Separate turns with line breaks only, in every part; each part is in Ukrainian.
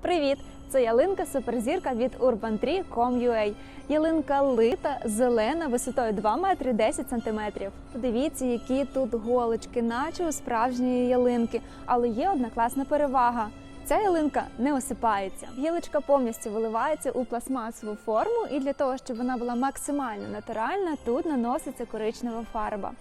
Привіт! Це ялинка суперзірка від urban3.com.ua. Ялинка лита, зелена, висотою 2 метри 10 сантиметрів. Подивіться, які тут голочки, наче у справжньої ялинки. Але є одна класна перевага. Ця ялинка не осипається. Гілочка повністю виливається у пластмасову форму, і для того, щоб вона була максимально натуральна, тут наноситься коричнева фарба.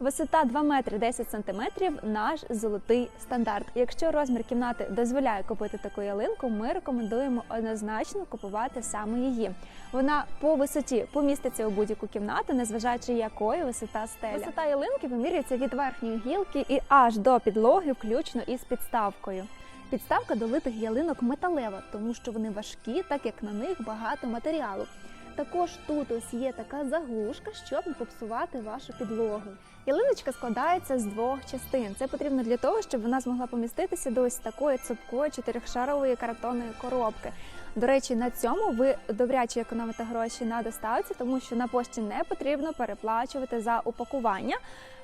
Висота 2 метри 10 сантиметрів – наш золотий стандарт. Якщо розмір кімнати дозволяє купити таку ялинку, ми рекомендуємо однозначно купувати саме її. Вона по висоті поміститься у будь-яку кімнату, незважаючи якої висота стеля. Висота ялинки вимірюється від верхньої гілки і аж до підлоги, включно із підставкою. Підставка до литих ялинок металева, тому що вони важкі, так як на них багато матеріалу. Також тут ось є така заглушка, щоб не попсувати вашу підлогу. Ялиночка складається з двох частин. Це потрібно для того, щоб вона змогла поміститися до ось такої цупкої чотирьохшарової картонної коробки. До речі, на цьому ви добряче економите гроші на доставці, тому що на пошті не потрібно переплачувати за упакування.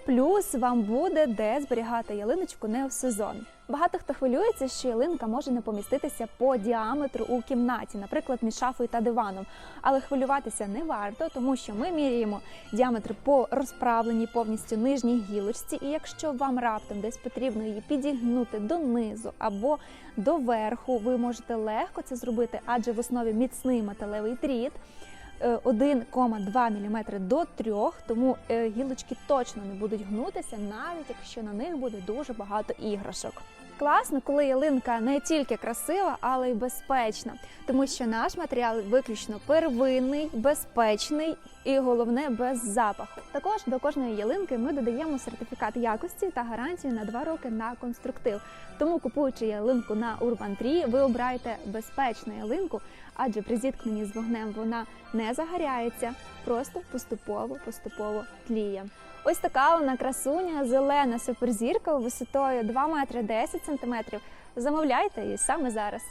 Плюс вам буде де зберігати ялиночку не в сезон. Багато хто хвилюється, що ялинка може не поміститися по діаметру у кімнаті, наприклад, між шафою та диваном. Але хвилюватися не варто, тому що ми міряємо діаметр по розправленій повністю нижній гілочці. І якщо вам раптом десь потрібно її підігнути донизу або до верху, ви можете легко це зробити, адже в основі міцний металевий дріт. Е, 1,2 мм до 3, тому е, гілочки точно не будуть гнутися, навіть якщо на них буде дуже багато іграшок. Класно, коли ялинка не тільки красива, але й безпечна, тому що наш матеріал виключно первинний, безпечний і головне без запаху. Також до кожної ялинки ми додаємо сертифікат якості та гарантію на 2 роки на конструктив. Тому купуючи ялинку на Urban 3, ви обираєте безпечну ялинку, адже при зіткненні з вогнем вона не загоряється, просто поступово поступово тліє. Ось така вона красуня, зелена суперзірка висотою 2 метри 10 сантиметрів. Замовляйте її саме зараз.